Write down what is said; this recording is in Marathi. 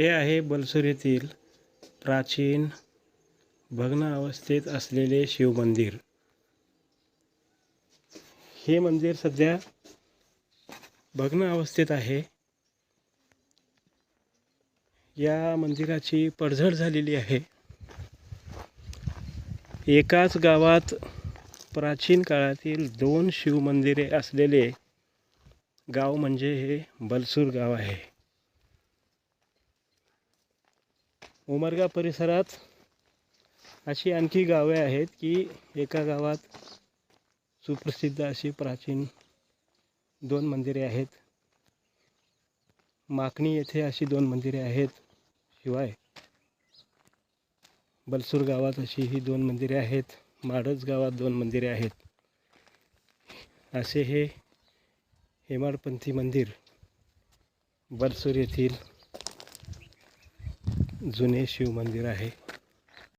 हे आहे बलसूर येथील प्राचीन भग्न अवस्थेत असलेले शिवमंदिर. हे मंदिर सध्या भग्न अवस्थेत आहे. या मंदिराची पडझड झालेली आहे. एकाच गावात प्राचीन काळातील दोन शिवमंदिरे असलेले गाव म्हणजे हे बलसूर गाव आहे. उमरगा परिसरात अशी आणखी गावे आहेत की एका गावात सुप्रसिद्ध अशी प्राचीन दोन मंदिरे आहेत. माकणी येथे अशी दोन मंदिरे आहेत शिवाय बलसूर गावात अशी ही दोन मंदिरे आहेत माडज गावात दोन मंदिरे आहेत. असे हे हेमाडपंथी मंदिर बलसूर येथील जुने शिवमंदिर आहे.